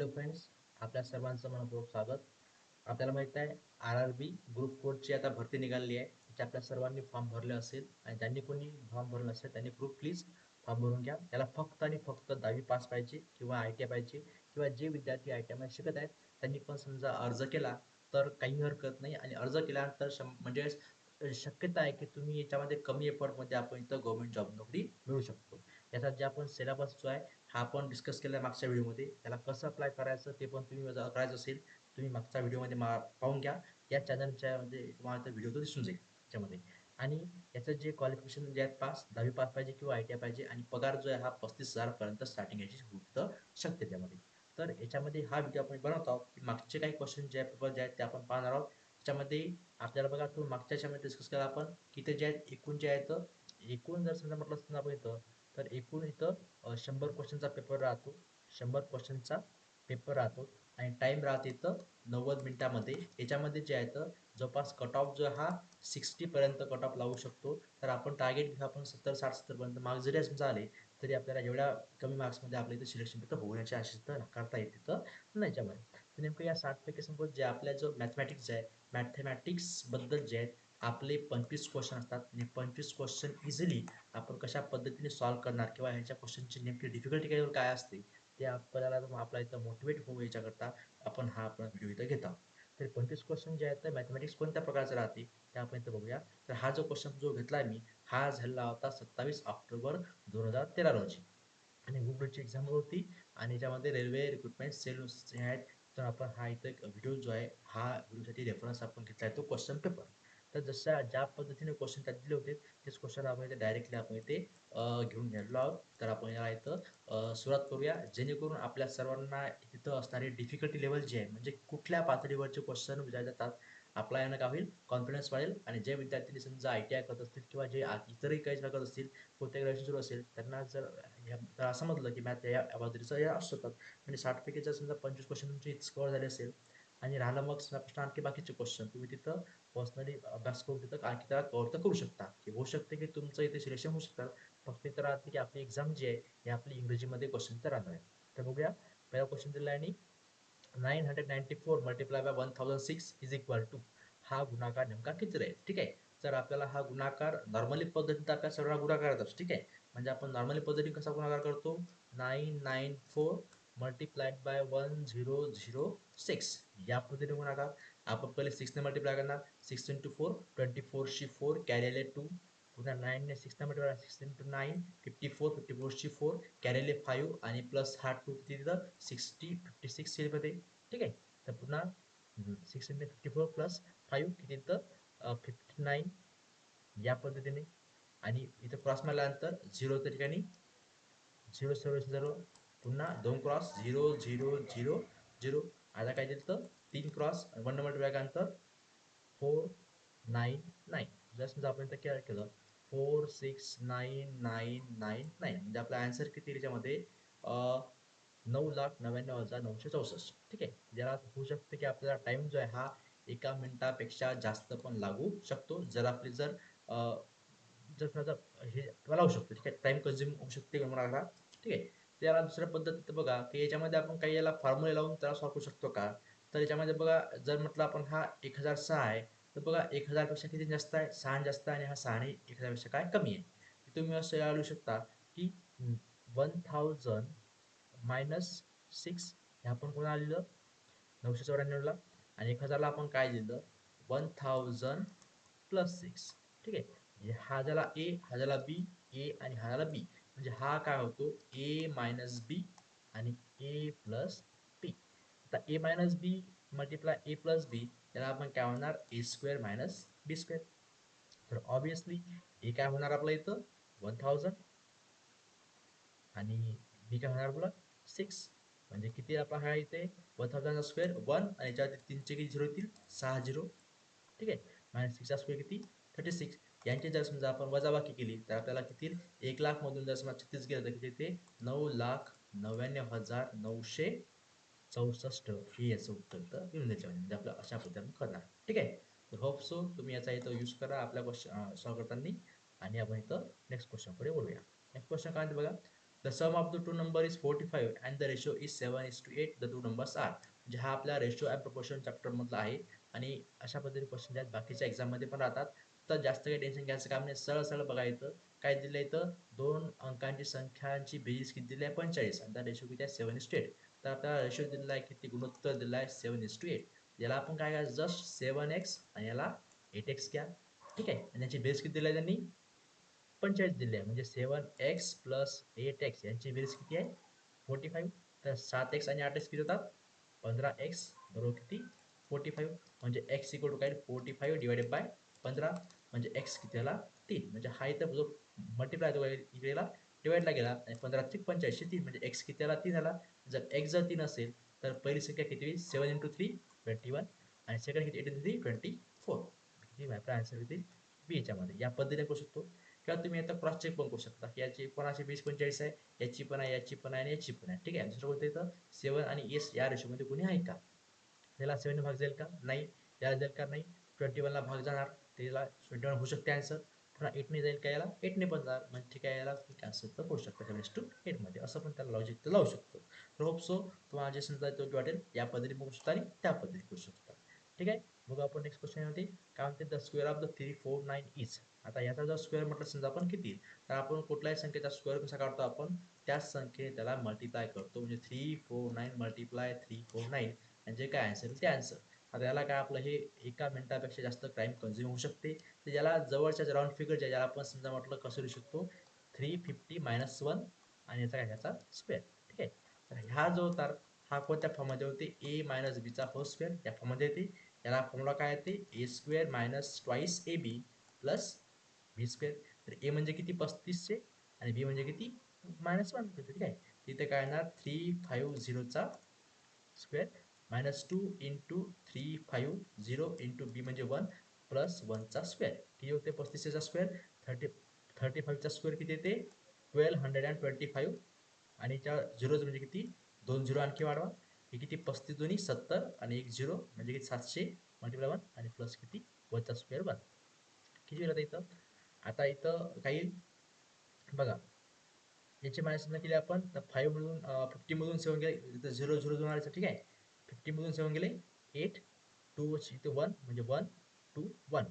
Hello friends आपल्या सर्वांचं मनपूर्वक स्वागत. आपल्याला माहीत आहे आर आर बी ग्रुप फोरची आता भरती निघाली आहे. त्याचे आपल्या सर्वांनी फॉर्म भरले असेल आणि ज्यांनी कोणी फॉर्म भरले असेल त्यांनी ग्रुप प्लीज फॉर्म भरून घ्या. त्याला फक्त आणि फक्त दहावी पास पाहिजे किंवा आय टी आय पाहिजे किंवा जे विद्यार्थी आय टी आयमध्ये शिकत आहेत त्यांनी पण समजा अर्ज केला तर काही हरकत नाही. आणि अर्ज केल्यानंतर म्हणजे शक्यता आहे की तुम्ही याच्यामध्ये कमी एफर्टमध्ये आपण इथं गव्हर्मेंट जॉब नोकरी मिळू शकतो. याचा जे आपण सिलेबस जो आहे हा आपण डिस्कस केला मागच्या व्हिडिओमध्ये त्याला कसं अप्लाय करायचं ते पण तुम्ही जर करायचं असेल तुम्ही मागच्या व्हिडिओमध्ये मा पाहून घ्या. या चॅनलच्या म्हणजे तुम्हाला तर व्हिडिओ तो दिसून जाईल त्याच्यामध्ये. आणि याचं जे क्वालिफिकेशन जे आहेत पास दहावी पास पाहिजे किंवा आय टी आय पाहिजे आणि पगार जो आहे हा पस्तीस हजारपर्यंत स्टार्टिंग याची होतं शकते त्यामध्ये. तर याच्यामध्ये हा व्हिडिओ आपण बनवत आहोत. की मागचे काही क्वेश्चन जे आहे पेपर जे आहेत ते आपण पाहणार आहोत. त्याच्यामध्ये आपल्याला बघा तो मागच्या याच्यामध्ये डिस्कस केला आपण की ते जे आहेत एकूण जे आहेत एकूण जर समजा म्हटलं असतं आपण इथं तर एकूण इथं शंभर क्वेश्चनचा पेपर राहतो. शंभर क्वेश्चनचा पेपर राहतो. आणि टाईम राहते इथं नव्वद मिनिटामध्ये. याच्यामध्ये जे आहे तर जवळपास कट ऑफ जो हा सिक्स्टीपर्यंत कट ऑफ लावू शकतो. तर आपण टार्गेट घेऊ आपण सत्तर साठ सत्तरपर्यंत मार्क्स जरी समजा आले तरी आपल्याला एवढ्या कमी मार्क्समध्ये आपल्या इथं सिलेक्शन तिथं होण्याची आशा करता येते तर नाही याच्यामध्ये. तर नेमकं या साठपैकी समोर जे आपल्या जो मॅथमॅटिक्स आहे मॅथमॅटिक्सबद्दल जे आहेत आपले पंचवीस क्वेश्चन असतात. आणि पंचवीस क्वेश्चन इझिली आपण कशा पद्धतीने सॉल्व्ह करणार? किंवा ह्याच्या क्वेश्चनची नेमकी डिफिकल्टी काय असते? ते आपल्याला आपला इथं मोटिवेट होऊ याच्याकरता आपण हा आपण व्हिडिओ इथं घेत आहोत. तर पंचवीस क्वेश्चन जे आहेत तर मॅथमॅटिक्स कोणत्या प्रकारचं राहते? ते आपण इथं बघूया. तर हा जो क्वेश्चन जो घेतला मी हा झाला होता सत्तावीस ऑक्टोबर दोन हजार तेरा रोजी. आणि गुगलची एक्झाम होती. आणि ज्यामध्ये रेल्वे रिक्रुटमेंट सेल आहेत तर आपण हा इथं एक व्हिडिओ जो आहे हा व्हिडिओसाठी रेफरन्स आपण घेतला आहे तो क्वेश्चन पेपर तर जशा ज्या पद्धतीने क्वेश्चन त्यात दिले होते तेच क्वेश्चन आपण इथे डायरेक्टली आपण इथे घेऊन गेलेलो आहोत. तर आपण याला इथं सुरुवात करूया. जेणेकरून आपल्या सर्वांना तिथं असणारी डिफिकल्टी लेवल जी आहे म्हणजे कुठल्या पातळीवरचे क्वेश्चन विचारले जातात आपला यानं काय होईल? कॉन्फिडन्स वाढेल. आणि जे विद्यार्थी समजा आय टी आय करत असतील किंवा जे इतरही काही करत असतील कोणत्या ग्रॅज्युएशन सुरू असेल त्यांना जर जर समजलं की मॅथ या पद्धतीचं या असू शकतात म्हणजे साठपैकी जर समजा पंचवीस क्वेश्चन तुमचे स्कोअर झाले असेल आणि राहिलं मग प्रश्न आणखी बाकीचे क्वेश्चन तुम्ही तिथं पर्सनली अभ्यास करून तिथं आणखी त्याला कव्हर तर करू शकता. की होऊ शकते की तुमचं इथे सिलेक्शन होऊ शकतात फक्त तर राहते की आपली एक्झाम जी आहे हे आपली इंग्रजीमध्ये क्वेश्चन तर राहणार आहे. तर बघूया. पहिला क्वेश्चन दिला आणि nine hundred ninety four multiply by one thousand six is equal to हा गुणाकार नेमका किती राहील? ठीक आहे? तर आपल्याला हा गुणाकार नॉर्मली पद्धतीत आपल्या सर्व गुणाकार ठीक आहे? म्हणजे आपण नॉर्मली पद्धतीने कसा गुणाकार करतो? Nine nine four multiplied by one zero zero six या पद्धतीने गुणाकार आपण पहिले सिक्सने मल्टिप्लाय करणार. सिक्स इंटू फोर ट्वेंटी फोरशी फोर कॅरेले टू पुन्हा नाईनने सिक्सने multiply six into nine fifty four fifty फोरशी four कॅरेले फाईव्ह आणि प्लस हा टू किती तिथं सिक्स्टी फिफ्टी सिक्स सिरीजमध्ये ठीक आहे? तर पुन्हा six into fifty four plus five किती तिथं फिफ्टी नाईन या पद्धतीने. आणि इथं क्रॉस मारल्यानंतर झिरो त्या ठिकाणी झिरो सर्व झिरो पुन्हा दोन cross zero zero zero zero. आता काय दिलं तर तीन क्रॉस वन नंबर व्यागांतर फोर नाईन नाईन जर समजा आपण इथं केअर केलं. Four six nine nine nine nine म्हणजे आपला आन्सर किती याच्यामध्ये नऊ लाख नव्याण्णव हजार नऊशे चौसष्ट. ठीक आहे? ज्याला होऊ शकते की आपल्याला टाइम जो आहे हा एका मिनिटापेक्षा जास्त पण लागू शकतो. जर आपली जर जर समजा हे लावू शकतो. ठीक आहे? टाइम कन्झ्युम होऊ शकते मला ठीक आहे? त्याला दुसऱ्या पद्धतीत बघा की याच्यामध्ये आपण काही याला फॉर्म्युले लावून त्याला सॉल्व करू शकतो का? तर याच्यामध्ये बघा जर म्हटलं आपण हा एक हजार सहा आहे तर बघा एक हजारपेक्षा किती जास्त आहे? सहा जास्त आहे आणि हा सहा एक हजारपेक्षा काय कमी आहे? तुम्ही असं लिहू शकता की वन थाउजंड मायनस सिक्स हे आपण कोणाला लिहिलं नऊशे चौऱ्याण्णवला आणि एक हजारला आपण काय लिहिलं वन थाउजंड प्लस सिक्स ठीक आहे? म्हणजे हा झाला ए हा झाला बी ए आणि हा झाला बी म्हणजे हा काय होतो? ए मायनस बी आणि ए प्लस बी आता A minus B multiply A plus B त्याला आपण काय होणार A square minus B square तर ऑब्विसली ए काय होणार आपलं इथं? वन थाउजंड आणि बी काय होणार आपलं? सिक्स म्हणजे किती आपला हा इथे? वन थाउजंड स्क्वेअर वन आणि याच्यावरती तीनचे किती? झिरो येतील सहा झिरो ठीक आहे. मायनस सिक्सचा स्क्वेअर किती? थर्टी सिक्स यांची जर समजा आपण वजाबाकी केली तर आपल्याला किती? एक लाख मधून जर समजा छत्तीस गेलं तर किती ते? नऊ लाख नव्याण्णव हजार नऊशे चौसष्ट. हे याचं उत्तर तर येऊन द्यायचं म्हणजे आपलं अशा पद्धतीने करणार. ठीक आहे? तर होप सो तुम्ही याचा इथं यूज करा आपल्या क्वेश्चन स्वागतांनी. आणि आपण इथं नेक्स्ट क्वेश्चनकडे बोलूया. नेक्स्ट क्वेश्चन काय बघा? The sum of the two number is forty five and the ratio is seven is to eight the two numbers are म्हणजे हा आपला रेशो अँड प्रपोर्शन आहे. आणि अशा पद्धतीने क्वेश्चन आहेत बाकीच्या एक्झाममध्ये पण राहतात. तर जास्त काही टेन्शन घ्यायचं काम नाही. सरळ सरळ बघायचं काय दिलं इथं? दोन अंकांची संख्यांची बेरीज किती दिली आहे? पंचेचाळीस. आणि रेशो किती आहे? सेवन इज टू एट तर आपल्याला रेशो दिलेला आहे किती? गुणोत्तर दिला आहे? सेवन इस्टू टू एट याला आपण काय काय जस्ट सेवन एक्स आणि याला एट एक्स घ्या. ठीक आहे? आणि याची बेरीज किती दिली आहे त्यांनी? पंचेचाळीस दिली आहे. म्हणजे seven X plus eight X यांची बेरीज किती आहे? फोर्टी फाईव्ह तर सात एक्स आणि आठ एक्स किती होतात? पंधरा एक्स बरोबर किती? फोर्टी फाईव्ह म्हणजे एक्स इक्वल टू काय? फोर्टी फाईव्ह डिवायडेड बाय पंधरा. म्हणजे एक्स कितीला? तीन. म्हणजे हा इथं जो मल्टिप्लाय तो इकडेला डिवाईडला गेला आणि पंधरा त्रिक पंच्याऐंशी तीन. म्हणजे एक्स किती आला तीन झाला. जर एक्स जर तीन असेल तर पहिली संख्या किती होईल? Seven into three twenty one आणि सेकंड किती एटी थ्री ट्वेंटी फोर किती आपला आन्सर होतील बी याच्यामध्ये. या पद्धतीने करू शकतो. किंवा तुम्ही आता क्रॉस चेक पण करू शकता. याची कोणाची वीस पंचेचाळीस आहे याची पण आहे याची पण आहे आणि याची पण आहे. ठीक आहे? दुसरं कोणतं इथं? सेवन आणि एस या रेशोमध्ये कोणी आहे का? त्याला सेवन भाग जाईल का? नाही. याला जाईल का? नाही. ट्वेंटी वनला भाग जाणार. त्याला ट्वेंटी होऊ शकते आन्सर पुन्हा एटने जाईल काय याला? एटने पण जाणार म्हणजे ठीक आहे याला. आन्सर तर करू शकतं सेवन टू एटमध्ये असं पण त्याला लॉजिक तर लावू शकतो. तर होप सो तुम्हाला जे समजा योग्य वाटेल. या पद्धतीने बघू शकता आणि त्या पद्धतीने करू शकता. ठीक आहे? मग आपण नेक्स्ट क्वेश्चन होते काय म्हणते? The square of the three four nine is आता याचा जर स्क्वेअर म्हटलं समजा आपण किती? तर आपण कुठल्याही संख्येचा स्क्वेअर कसा काढतो आपण? त्याच संख्येने त्याला मल्टिप्लाय करतो. म्हणजे three four nine multiply three four nine म्हणजे काय आन्सर ते आन्सर आता याला काय आपलं हे एका मिनिटापेक्षा जास्त टाईम कन्झ्युम होऊ शकते? तर याला जवळच्या राऊंड फिगर ज्या ज्याला आपण समजा म्हटलं कसं लिहू शकतो? थ्री फिफ्टी मायनस वन आणि याचा काय ह्याचा स्क्वेअर ठीक आहे? तर ह्या जो तर हा कोणत्या फॉर्ममध्ये होते? ए मायनस बीचा होल स्क्वेअर या फॉर्ममध्ये येते. याला फॉर्म्युला काय येते? A square minus twice A B plus B square तर ए म्हणजे किती? पस्तीसशे आणि बी म्हणजे किती? मायनस वन ठीक आहे? तिथे काय येणार? Three five झिरोचा square minus two into three five zero into B म्हणजे वन प्लस वनचा स्क्वेअर किती होते? पस्तीसशेचा स्क्वेअर थर्टी थर्टी फाईव्हचा स्क्वेअर किती येते? Twelve hundred and twenty five आणि त्या झिरोज म्हणजे किती? दोन झिरो आणखी वाढवा. हे किती? पस्तीस दोन्ही सत्तर आणि एक झिरो म्हणजे किती? सातशे मल्टिप्लाय वन आणि प्लस किती? वनचा स्क्वेअर वन किती वेळ इथं? आता इथं काही बघा. याची मायनस समजा केली आपण. तर फाईव्ह मधून फिफ्टी मधून सेवन केलं. इथं झिरो झिरो दोन आले ठीक आहे? फिफ्टी मधून सेवन गेले एट टू इथे वन म्हणजे वन टू वन.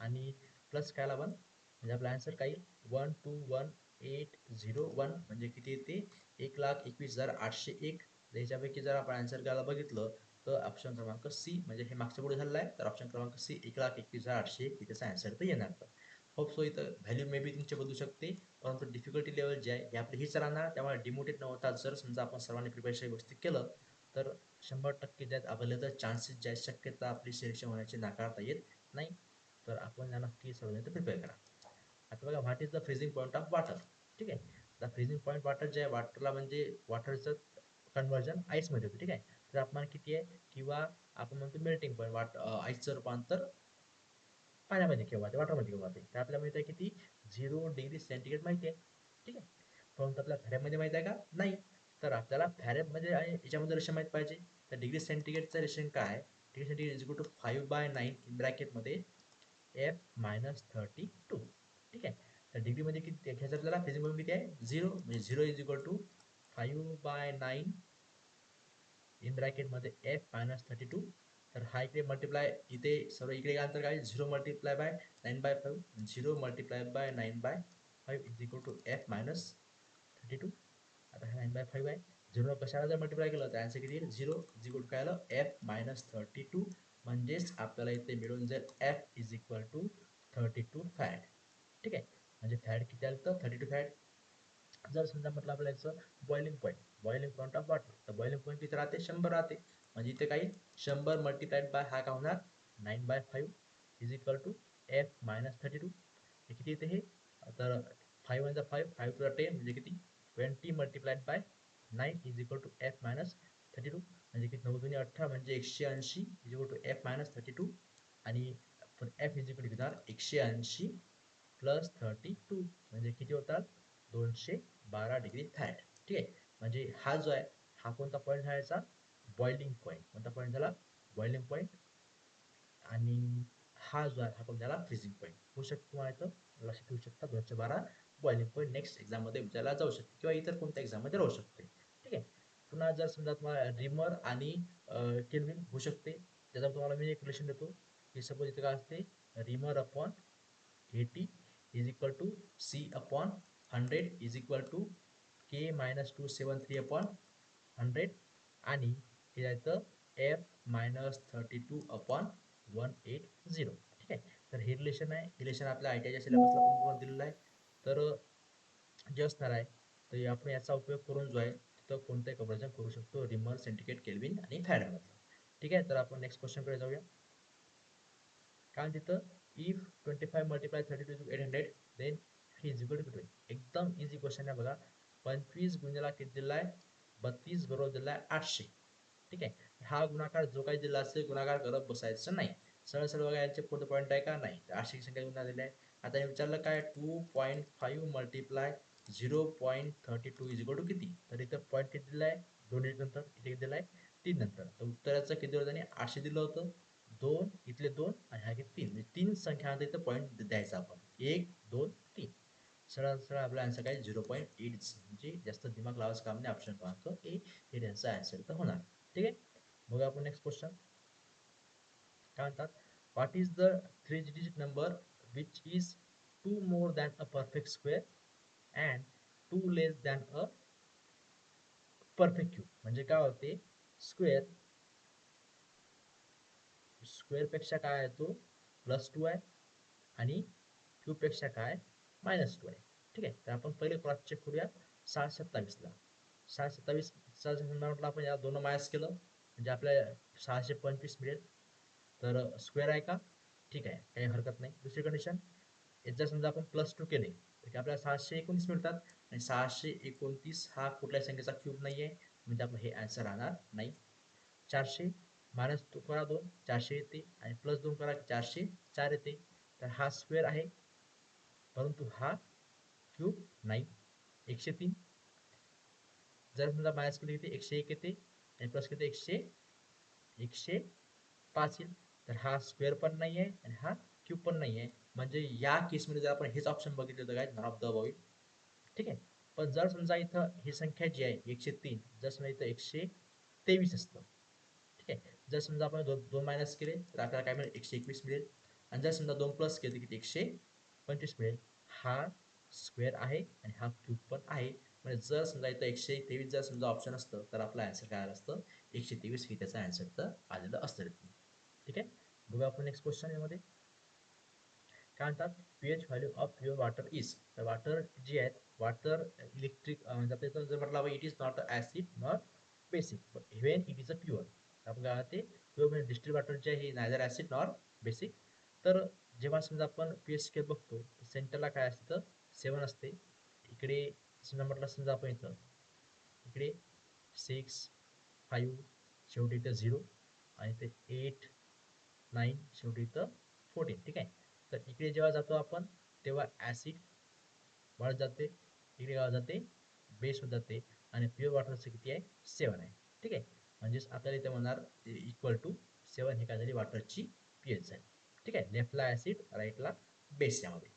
आणि प्लस कायला वन म्हणजे आपला आन्सर काय येईल? One two one eight zero one. म्हणजे किती येते? एक लाख एकवीस हजार आठशे एक. ह्याच्यापैकी जर आपण आन्सर करायला बघितलं तर ऑप्शन क्रमांक सी म्हणजे हे मागच्या पुढे झालेलं आहे. तर ऑप्शन क्रमांक सी एक लाख एकवीस हजार आठशे एक. त्याचा आन्सर तर येणार. तर होप सो इथं व्हॅल्यू मे बी तुमचे बदलू शकते परंतु डिफिकल्टी लेवल जे आहे हे आपली हीच राहणार. त्यामुळे डिमोटेड न होता जर समजा आपण सर्वांनी प्रिपरेशन व्यवस्थित केलं तर शंभर टक्के ज्यात तर चान्सेस ज्या शक्यता आपली सिलेक्शन होण्याची नाकारता येत नाही. तर आपण या नक्की सर्वांनी प्रिपेअर करा. आता बघा what is the freezing point of water ठीक आहे. द फ्रीजिंग पॉईंट वॉटर जे आहे वॉटरला म्हणजे वॉटरचं कन्वर्जन आईसमध्ये होतं ठीक आहे. तर तापमान किती आहे? किंवा आपण म्हणतो मेल्टिंग पॉईंट वाट आईसचं रूपांतर पाण्यामध्ये किंवा ते वॉटरमध्ये किंवा ते तर आपल्याला माहिती आहे किती? झिरो डिग्री सेंटीग्रेड माहिती आहे. ठीक आहे. परंतु आपल्या खऱ्यामध्ये माहिती आहे का? नाही. तर आपल्याला फॅरेमध्ये आणि याच्यामध्ये रेशन माहीत पाहिजे. तर डिग्री सेंटीग्रेडचं रेशन काय आहे? Degree centigrade is to five by nine in ब्रॅकेटमध्ये F minus thirty two ठीक आहे? तर डिग्रीमध्ये किती ह्याच्यात आपल्याला फिजिंग किती आहे? झिरो म्हणजे zero is equal to five by nine in ब्रॅकेटमध्ये F minus thirty two तर हा इकडे मल्टिप्लाय इथे सर्व इकडे अंतर काय zero multiply by nine by five zero multiply by nine by five is equal to F minus thirty two आता हा नाईन बाय फाईव्ह आहे झिरो कशाला जर मल्टिप्लाय केलं तर आन्सर किती येईल? झिरो इज इक्वल काय आलं? एफ मायनस थर्टी टू म्हणजेच आपल्याला इथे मिळून जाईल F is equal to thirty two fat ठीक आहे? म्हणजे फॅट किती आलं तर थर्टी टू फॅट जर समजा म्हटलं आपल्या याचं boiling point boiling point of water तर बॉइलिंग पॉईंट किती राहते? शंभर राहते. म्हणजे इथे काही शंभर मल्टिप्लाइड बाय हा का होणार? Nine by five is equal to F minus thirty two हे किती येते हे? तर five one five five two ten म्हणजे किती? Twenty multiplied by nine is equal to F minus thirty two म्हणजे किती? नऊ दोन्ही अठरा म्हणजे एकशे ऐंशी is equal to F minus thirty two आणि एफ इज इक्वल टू एकशे ऐंशी प्लस थर्टी टू म्हणजे किती होतात? दोनशे बारा डिग्री फॅट ठीक आहे? म्हणजे हा जो आहे हा कोणता पॉईंट झाला बॉइलिंग पॉईंट कोणता पॉईंट झाला? बॉइलिंग पॉईंट आणि हा जो आहे हा कोणता झाला? फ्रीजिंग पॉईंट होऊ शकतो तुम्हाला इथं? लक्षात ठेवू शकता. दोनशे बारा बॉइलिंग पॉईंट नेक्स्ट एक्झाममध्ये विचारला जाऊ शकते किंवा इतर कोणत्या एक्झाममध्ये राहू शकते. ठीक आहे? पुन्हा जर समजा तुम्हाला रिमर आणि केल्विन होऊ शकते. त्याचा तुम्हाला मी एक रिलेशन देतो. की सपोज इथे काय असते? Reaumur upon eighty is equal to C upon hundred is equal to K minus two seven three upon hundred आणि हे जायचं F minus thirty two upon one eight zero ठीक आहे? तर हे रिलेशन आहे. रिलेशन आपल्या आय टी आयच्या सिलेबसला पण दिलेलं आहे. तर जे असणार आहे तर आपण याचा उपयोग करून जो आहे तिथं कोणतंही कपड्याचा करू शकतो. रिमर सेंटिकेट केल्विन आणि फॅरडमधलं ठीक आहे? तर आपण नेक्स्ट क्वेश्चनकडे जाऊया. कारण तिथं if twenty five multiply thirty two eight hundred then is equal to एकदम इझी क्वेश्चन आहे बघा. पंचवीस गुणिला किती दिला आहे बत्तीस बरोबर दिला आहे आठशे. ठीक आहे? हा गुणाकार जो काही दिला असेल गुणाकार करत बसायचं नाही. सरळ सरळ बघा यांचे पुढे पॉईंट आहे का? नाही. आठशे संख्या गुन्हा दिला आहे? आता हे विचारलं काय? Two point five multiply zero point thirty two is to किती? तर इथं पॉईंट किती दिला आहे दोन डिजिट नंतर. इथे किती दिला आहे तीन नंतर. तर उत्तराचं किती होतं त्यांनी आठशे दिलं होतं. दोन इथले दोन आणि हा किती? तीन. म्हणजे तीन संख्या इथं पॉईंट द्यायचा आपण. एक दोन तीन. सरळ सरळ आपला आन्सर काय? झिरो पॉईंट एट म्हणजे जास्त दिमाग लावायचं काम नाही. ऑप्शन क्रमांक हो, ए हे त्यांचा आन्सर तर होणार. ठीक आहे? बघा आपण नेक्स्ट क्वेश्चन काय म्हणतात? What is the three digit number which is two more than a perfect square and two less than a perfect cube म्हणजे काय होते? स्क्वेअर स्क्वेअरपेक्षा काय आहे तो? प्लस टू आहे आणि क्यूबपेक्षा काय? मायनस टू आहे. ठीक आहे? तर आपण पहिले क्रॉस चेक करूया सहा सत्तावीसला सहा सत्तावीस म्हटलं आपण या दोन मायनस केलं. म्हणजे आपल्या सहाशे पंचवीस मिळेल. तर स्क्वेअर आहे का? ठीक आहे काही हरकत नाही. दुसरी कंडिशन जर समजा आपण प्लस टू केले तर आपल्याला सहाशे एकोणतीस मिळतात. आणि सहाशे एकोणतीस हा कुठल्या संख्येचा क्यूब नाही आहे म्हणजे आपलं हे आन्सर राहणार नाही. चारशे मायनस टू करा दोन चारशे येते. आणि प्लस दोन करा चारशे चार येते. तर हा स्क्वेअर आहे. परंतु हा क्यूब नाही. एकशे तीन. जर समजा मायनस केली किती एकशे एक येते. आणि प्लस किती एकशे एकशे पाच येईल. तर हा स्क्वेअर पण नाही आहे आणि हा क्यूब पण नाही आहे म्हणजे या केसमध्ये जर आपण हेच ऑप्शन बघितलं तर काय? नॉट ऑफ द अबाउट ठीक आहे? पण जर समजा इथं ही संख्या जी आहे एकशे तीन जर समजा इथं एकशे तेवीस असतं. ठीक आहे? जर समजा आपण दोन दोन मायनस केले तर आपल्याला काय मिळेल? एकशे एकवीस मिळेल. आणि जर समजा दोन प्लस केले तर किती? एकशे पंचवीस मिळेल. हा स्क्वेअर आहे आणि हा क्यूब पण आहे. म्हणजे जर समजा इथं एकशे तेवीस जर समजा ऑप्शन असतं तर आपलं आन्सर काय आलं असतं? एकशे तेवीस हे त्याचं आन्सर तर आलेलं असतं. ठीक आहे? बघूया आपण नेक्स्ट क्वेश्चन यामध्ये. काय म्हणतात? P H value of pure water is तर वॉटर जी आहेत वॉटर इलेक्ट्रिक म्हणजे आपल्या जर म्हटलं it is not a acid not basic but even it is a pure आपण काय ते प्युअर म्हणजे डिस्टिल वॉटर जे आहे नायदर ऍसिड नॉर बेसिक तर जेव्हा समजा आपण पी एच स्केल बघतो सेंटरला काय असतं? सेवन असते. इकडे समजा म्हटलं समजा आपण इथं. इकडे सिक्स फाईव्ह शेवटी इथं झिरो आणि ते एट नाईन शेवटी इथं फोर्टीन ठीक आहे? तर इकडे जेव्हा जातो आपण तेव्हा ॲसिड वाढत जाते. इकडे गावात जाते बेस होत जाते. आणि प्युअर वॉटरचं किती आहे? सेवन आहे. ठीक आहे? म्हणजेच आपल्याला इथे म्हणणार इक्वल टू सेवन हे काय झाली वॉटरची पी एच झाली ठीक आहे लेफ्टला ॲसिड राईटला बेस यामध्ये.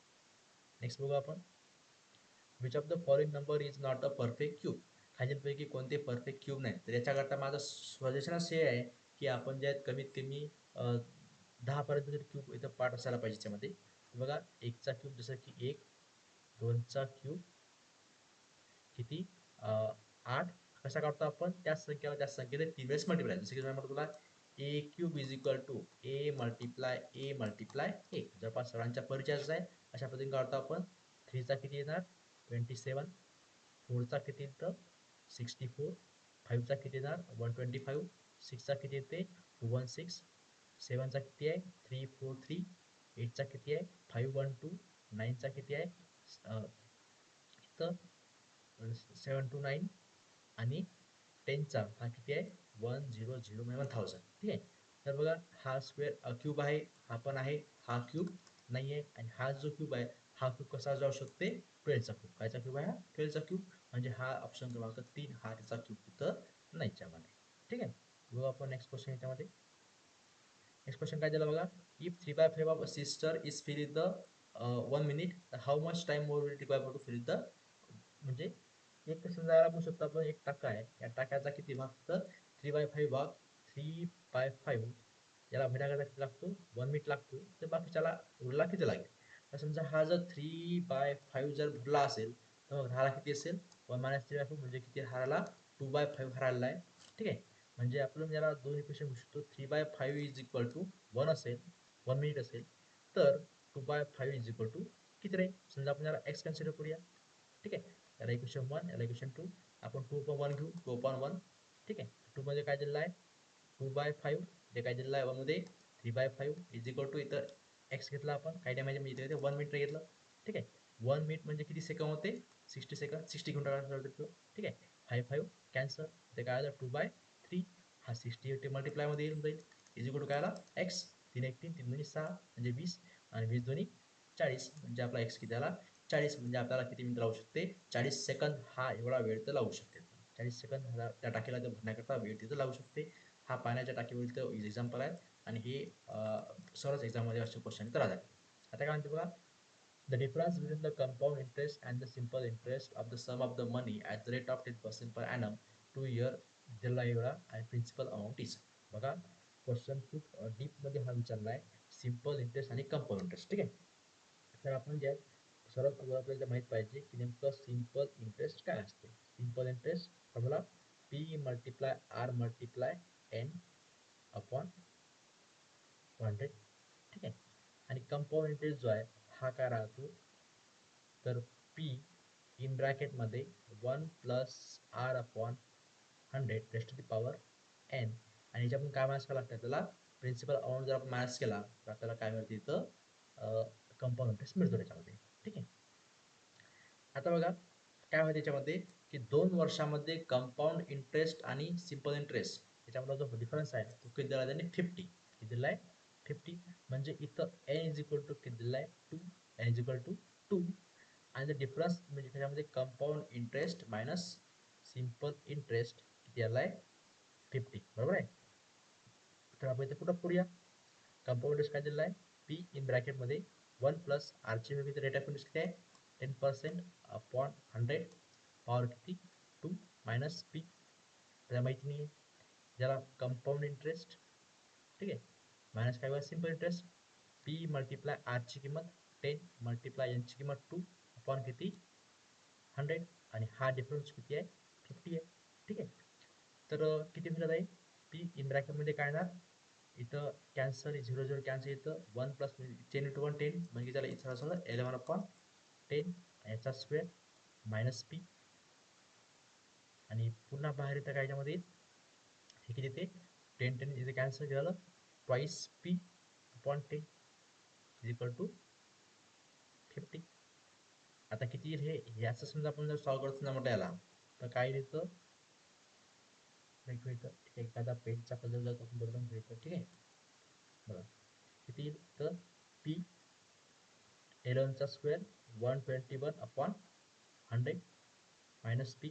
नेक्स्ट बघू आपण. Which of the following number is not a perfect cube खालीलपैकी कोणते परफेक्ट क्यूब नाही तर याच्याकरता माझं सजेशनच हे आहे की आपण जे आहेत कमीत कमी दहापर्यंत तरी क्यूब इथं पाठ असायला पाहिजे त्यामध्ये बघा एकचा क्यूब जसं की एक दोनचा क्यूब किती? आठ. कसा काढतो आपण? त्याच संख्येला त्या संख्येने तीन वेळेस मल्टिप्लाय जसं की म्हणतो तुला A cube is equal to A multiply A multiply A जवळपास सर्वांच्या परिचयाचा आहे. अशा पद्धतीने काढतो आपण. थ्रीचा किती येणार? ट्वेंटी सेवन फोरचा किती येतं? सिक्स्टी फोर फाईव्हचा किती येणार? वन ट्वेंटी फाईव्ह सिक्सचा किती येते? टू वन सिक्स सेवनचा किती आहे? Three four three. एटचा किती आहे? Five one two. नाईनचा किती आहे? इथं सेवन टू नाईन. आणि टेनचा हा किती आहे? वन झिरो झिरो म्हणजे वन थाउजंड. ठीक आहे? तर बघा हा स्क्वेअर क्यूब आहे हा पण आहे हा क्यूब नाही आहे आणि हा जो क्यूब आहे हा क्यूब कसा जाऊ शकते? ट्वेल्वचा क्यूब. कायचा क्यूब आहे? हा? ट्वेल्वचा क्यूब. म्हणजे हा ऑप्शन क्रमांक तीन हा त्याचा क्यूब तिथं नाहीच्यामध्ये ठीक आहे? बघू आपण नेक्स्ट क्वेश्चन याच्यामध्ये. नेक्स्ट क्वेश्चन काय दिला बघा? If three by five of cistern is fill in the one minute how much time more will require to fill the म्हणजे एक समजा आपण शकतो आपण एक टाका आहे. या टाक्याचा किती भाग तर थ्री बाय फाईव्ह भाग थ्री बाय फाईव्ह याला भरण्याकरता किती लागतो? वन मिनिट लागतो. तर बाकीच्याला उरला किती लागेल? तर समजा हा जर थ्री बाय फाईव्ह जर भरला असेल तर मग हारा किती असेल? One minus three by five म्हणजे किती हाराला? टू बाय फाईव्ह हरायला आहे ठीक आहे? म्हणजे आपण याला दोन इक्वेशन घेऊ शकतो three by five is equal to one असेल वन मिनिट असेल तर two by five is equal to किती राहील? समजा आपण याला एक्स कन्सिडर करूया. ठीक आहे? याला इक्वेशन वन याला इक्वेशन टू आपण टू अपॉन वन घेऊ टू पॉन वन ठीक आहे? टू म्हणजे काय दिलेलं आहे? टू बाय फाईव्ह जे काय दिलेलं आहे वनमध्ये three by five is equal to इथं एक्स घेतला आपण. काय टायमाच्या म्हणजे इथे वन मिनिट घेतलं. ठीक आहे? वन मिनिट म्हणजे किती सेकंड होते? सिक्स्टी सेकंड सिक्स्टी घेऊन टाकायला ठीक आहे? फाईव्ह फाईव्ह कॅन्सल ते काय आलं? टू बाय थ्री हा सिक्स्टी एट मल्टिप्लायमध्ये येऊन जाईल. इज इक्वल टू काय आला? एक्स तीन एक तीन तीन दोन्ही सहा म्हणजे वीस. आणि वीस दोन्ही चाळीस म्हणजे आपला एक्स किती आला? चाळीस म्हणजे आपल्याला किती मिनिट लावू शकते? चाळीस सेकंद हा एवढा वेळ तर लावू शकते. चाळीस सेकंद ह्याला त्या टाकीला तर भरण्याकरता वेळ तिथं लावू शकते. हा पाण्याच्या टाकीवरील तर एक्झाम्पल आहे. आणि हे सर्वच एक्झाममध्ये असे क्वेश्चन तर आले आता काय म्हणते बघा? The difference between the compound interest and the simple interest of the sum of the money at the rate of 10% per annum two year दिलेला एवढा आणि प्रिन्सिपल अमाऊंट इज बघा क्वेश्चन खूप डीपमध्ये हा विचारला आहे. सिंपल इंटरेस्ट आणि कंपाऊंड इंटरेस्ट ठीक आहे? तर आपण जे सर्वात अगोदर आपल्याला माहीत पाहिजे की नेमकं सिंपल इंटरेस्ट काय असते? Simple interest formula P multiply R multiply N upon hundred ठीक आहे? आणि कंपाऊंड इंटरेस्ट जो आहे हा काय राहतो? तर P in ब्रॅकेटमध्ये one plus R upon hundred raised the power N आणि याच्या आपण काय मायनस करावं लागतं त्याला प्रिन्सिपल अमाऊंट जर आपण मायनस केला तर आपल्याला काय मिळते इथं? कंपाऊंड इंटरेस्ट मिळतो त्याच्यामध्ये. ठीक आहे? आता बघा काय होतं त्याच्यामध्ये की दोन वर्षामध्ये कंपाऊंड इंटरेस्ट आणि सिंपल इंटरेस्ट याच्यामध्ये जो डिफरन्स आहे तो किती दिला त्यांनी? फिफ्टी किती दिला आहे फिफ्टी म्हणजे इथं एन इज इक्वल टू किती दिलं आहे two N is equal to two आणि डिफरन्स म्हणजे त्याच्यामध्ये compound interest minus simple interest किती आहे फिफ्टी बरोबर आहे तर आपण इथे कुठं पुढूया कंपाऊंड इंटरेस्ट काय दिलेला आहे पी इन ब्रॅकेटमध्ये वन प्लस आरची व्हॅल्यू रेट ऑफ इंटरेस्ट किती आहे ten percent upon hundred power किती टू मायनस पी त्याला माहिती नाही आहे ज्याला कंपाऊंड इंटरेस्ट ठीक आहे मायनस काय सिंपल इंटरेस्ट पी मल्टिप्लाय आरची किंमत टेन मल्टिप्लाय यांची किंमत टू अपॉन किती हंड्रेड आणि हा डिफरन्स किती आहे? फिफ्टी आहे ठीक आहे तर किती मिळत आहे? पी इन ब्रॅकेटमध्ये काय येणार? इथं कॅन्सर झिरो झिरो कॅन्सर इथं one plus ten into one ten म्हणजे त्याला इथं असं एलेवन अपॉन टेन याचा स्क्वेअर मायनस पी आणि पुन्हा बाहेर इथं काय याच्यामध्ये हे किती ते टेन टेन इथे कॅन्सल झालं twice P upon ten is equal to fifty आता किती येईल हे? याचं समजा आपण जर सॉल्व करतो ना मोठा याला तर काय येतं आहे एखादा पेजचा कलर जर आपण बदलून घेतो ठीक आहे? बघा. किती? येईल तर P एलनचा square one twenty one upon hundred minus P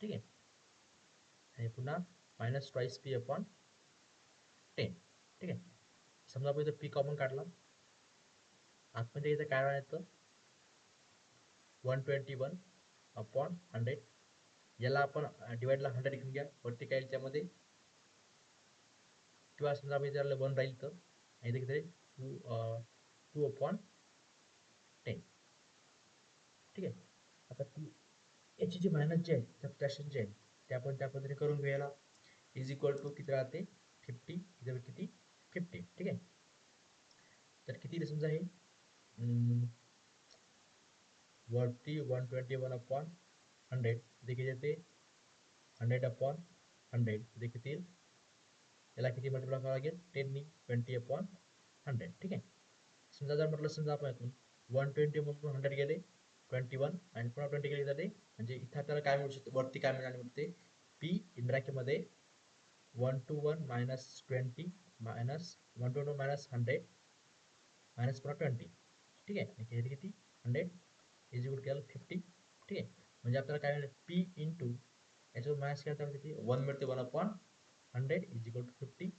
ठीक आहे? आणि पुन्हा minus twice P upon ten ठीक आहे? समजा आपण इथं पी कॉमन काढला. आतमध्ये इथं काय येतं one twenty one upon hundred याला आपण डिवाइडला हंड्रेड घेऊन घ्या. वरती काय याच्यामध्ये? किंवा समजा आपण इथे वन राहील तर? इथे किती टू टू अपॉन टेन ठीक आहे? आता टू याची जी मायनस जे आहे सबट्रॅक्शन जे आहे ते आपण त्या पद्धतीने करून घ्यायला इज इक्वल टू किती राहते? फिफ्टी इथे किती? फिफ्टी ठीक आहे? तर किती समजा हे? वरती one twenty one upon hundred किती येते हंड्रेड अपॉन हंड्रेड इथे किती याला किती मल्टिप्लाय करावं लागेल टेननी ट्वेंटी अपॉन हंड्रेड ठीक आहे समजा जर म्हटलं समजा आपण यातून वन ट्वेंटी मधून हंड्रेड गेले ट्वेंटी वन आणि पुन्हा ट्वेंटी गेले जाते म्हणजे इथं आपल्याला काय मिळू शकते वरती काय मिळणार म्हणते P in ब्रॅकेटमध्ये one two one minus twenty minus one two two minus hundred minus पुन्हा ट्वेंटी ठीक आहे आणि किती किती हंड्रेड इज इक्वल केलं फिफ्टी ठीक आहे म्हणजे आपल्याला काय मिळेल? पी इन टू याच्यावर मॅच केलं तर किती? वन मिळते one upon hundred is equal to fifty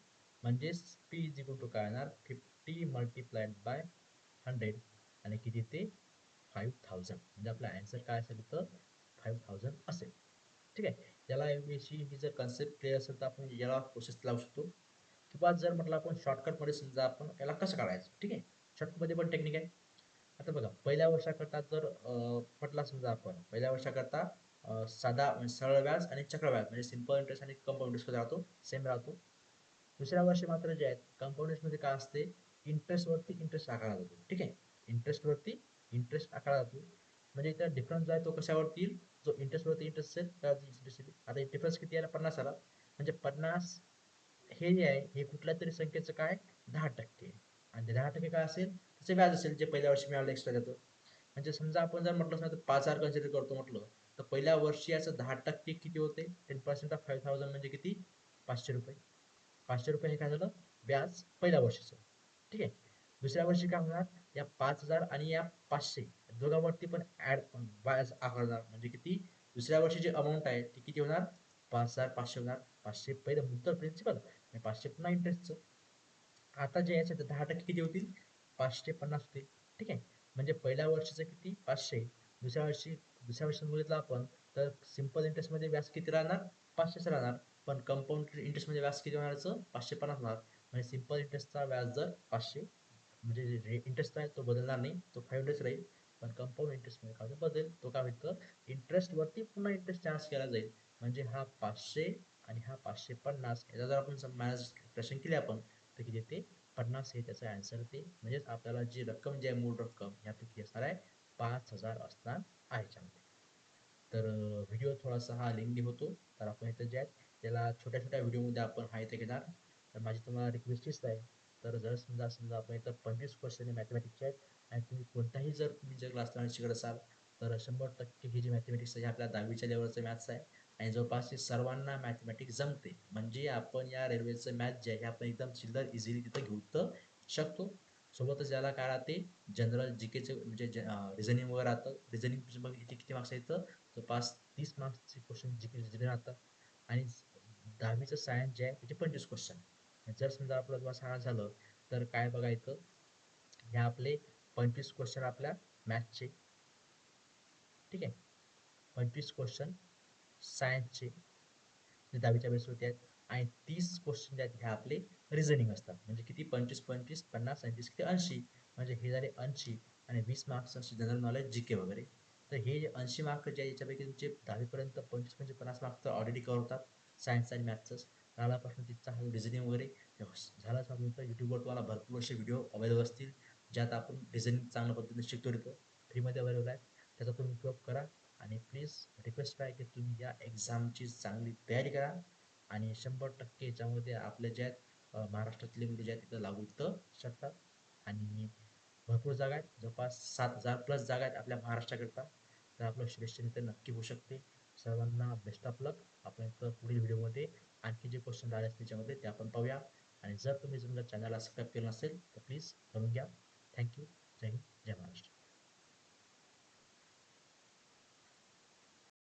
म्हणजेच पी इज इक्वल टू काय येणार फिफ्टी मल्टिप्लाइड बाय हंड्रेड आणि किती ते फाईव्ह थाउजंड म्हणजे आपला आन्सर काय असेल तर? फाईव्ह थाउजंड असेल. ठीक आहे? याला एवढीशी ही जर कन्सेप्ट क्लिअर असेल तर आपण याला प्रोसेस लावू शकतो. किंवा जर म्हटलं आपण शॉर्टकटमध्ये समजा आपण याला कसं काढायचं? ठीक आहे? शॉर्टकटमध्ये पण टेक्निक आहे. आता बघा पहिल्या वर्षाकरता जर अं, म्हटला समजा आपण पहिल्या वर्षाकरता साधा म्हणजे सरळ व्याज आणि चक्र व्याज म्हणजे सिंपल इंटरेस्ट आणि कंपाऊंड इंटरेस्ट राहतो सेम राहतो. दुसऱ्या वर्षी मात्र जे आहेत कंपाऊंडमध्ये काय असते? इंटरेस्ट वरती इंटरेस्ट आकारला जातो. ठीक आहे? इंटरेस्ट वरती इंटरेस्ट आकारला जातो. म्हणजे त्या डिफरन्स जो आहे तो कशावरती येईल? जो इंटरेस्ट वरती इंटरेस्ट असेल त्यावरती इंटरेस्ट येईल. आता डिफरन्स किती आला? पन्नास आला. म्हणजे पन्नास हे जे आहे हे कुठल्या तरी संख्येचं काय? दहा टक्के. आणि ते दहा टक्के काय असेल? त्याचे व्याज असेल जे पहिल्या वर्षी मिळालं एक्स्ट्रा देतो म्हणजे समजा आपण जर म्हटलं समजा पाच हजार कन्सिडर करतो म्हटलं तर पहिल्या वर्षी याचं दहा टक्के किती होते? Ten percent of five thousand म्हणजे किती? पाचशे रुपये. पाचशे रुपये हे काय झालं? व्याज पहिल्या वर्षीचं. ठीक आहे? दुसऱ्या वर्षी काय होणार? या पाच हजार आणि या पाचशे दोघांवरती पण ऍड व्याज आकारणार. म्हणजे किती? दुसऱ्या वर्षी जी अमाऊंट आहे ती किती होणार? पाच हजार पाचशे होणार. पाचशे पहिलं मुद्दल प्रिन्सिपल आणि पाचशे पुन्हा इंटरेस्टचं आता जे याचे दहा टक्के किती होतील? पाचशे पन्नास होते ठीक आहे? म्हणजे पहिल्या वर्षाचं किती? पाचशे. दुसऱ्या वर्षी दुसऱ्या वर्षी बघितलं आपण तर सिंपल इंटरेस्टमध्ये व्याज किती राहणार? पाचशेच राहणार. पण कंपाऊंड इंटरेस्टमध्ये व्याज किती होणारचं? पाचशे पन्नास होणार. म्हणजे सिंपल इंटरेस्टचा व्याज दर पाचशे म्हणजे इंटरेस्ट आहे तो बदलणार नाही तो फाईव्ह हंड्रेड राहील. पण कंपाऊंड इंटरेस्टमध्ये काय बदल तो काय होईल तर इंटरेस्टवरती पुन्हा इंटरेस्ट चार्ज केला जाईल. म्हणजे हा पाचशे आणि हा पाचशे पन्नास याचा जर आपण मॅनेज प्रश्न केले आपण तर किती येते? पन्नास हे त्याचं आन्सर ते म्हणजेच आपल्याला जी रक्कम जी आहे मूळ रक्कम यापैकी असणार आहे पाच हजार असणार आहे याच्यामध्ये. तर व्हिडिओ थोडासा हा लिंगी होतो तर आपण इथं जे आहे त्याला छोट्या छोट्या व्हिडिओमध्ये आपण हा इथे घेणार. तर माझी तुम्हाला रिक्वेस्ट आहे तर जर समजा समजा आपण इथं पंचवीस क्वेश्चन मॅथमॅटिक्सचे आहेत आणि तुम्ही कोणताही जर तुम्ही जर क्लासला शिकत असाल तर शंभर टक्के हे जे मॅथमॅटिक्स आहे आपल्या दहावीच्या लेवलचं मॅथ्स आहे. आणि जवळपास सर्वांना मॅथमॅटिक्स जमते. म्हणजे आपण या रेल्वेचं मॅथ जे आहे हे आपण एकदम चिल्लर इझिली तिथं घेऊ तर शकतो. सोबतच याला काय राहते? जनरल जी केचे म्हणजे रिझनिंग वगैरे राहतं. रिझनिंग मग इथे किती मार्क्स येतं जवळपास तीस मार्क्सचे क्वेश्चन जी के रिझनिंग राहतात आणि दहावीचं सायन्स जे आहे त्याचे पंचवीस क्वेश्चन जर समजा आपलं तुम्हाला सांगायचं झालं तर काय बघायचं? हे आपले पंचवीस क्वेश्चन आपल्या मॅथचे ठीक आहे? पंचवीस क्वेश्चन सायन्सचे जे दहावीच्या वेळेस होते आहेत. आणि तीस क्वेश्चन जे आहेत हे आपले रिझनिंग असतात. म्हणजे किती? पंचवीस पंचवीस पन्नास आणि किती? ऐंशी. म्हणजे हे झाले ऐंशी. आणि वीस मार्क्स असे जनरल नॉलेज जी के वगैरे. तर हे जे ऐंशी मार्क जे आहे याच्यापैकी तुमचे दहावीपर्यंत पंचवीस पंचवीस पन्नास मार्क्स तर ऑलरेडी कव्हर होतात. सायन्स आणि मॅथ्सच राहिला प्रश्न तिथचा हा रिझनिंग वगैरे. झाला तुमचं यूट्यूबवर तुम्हाला भरपूर असे व्हिडिओ अवेलेबल असतील. ज्यात आपण रिझनिंग चांगल्या पद्धतीने शिकतो फ्रीमध्ये अवेलेबल आहे त्याचा तुम्ही उपयोग करा. आणि प्लीज रिक्वेस्ट आहे की तुम्ही या एक्झामची चांगली तयारी करा. आणि शंभर टक्के याच्यामध्ये आपल्या ज्या आहेत महाराष्ट्रातले मुलं जे आहेत तिथं लागू तर शकतात. आणि भरपूर जागा आहेत. जवळपास सात हजार प्लस जागा आहेत आपल्या महाराष्ट्राकरता. तर आपलं सिलेक्शन इथं नक्की होऊ शकते. सर्वांना बेस्ट ऑफ लक आपण इथं पुढील व्हिडिओमध्ये आणखी जे क्वेश्चन राहिले असतील त्याच्यामध्ये ते आपण पाहूया. आणि जर तुम्ही समजा चॅनलला सबस्क्राईब केलं नसेल तर प्लीज करून घ्या. थँक्यू जय हिंद जय महाराष्ट्र.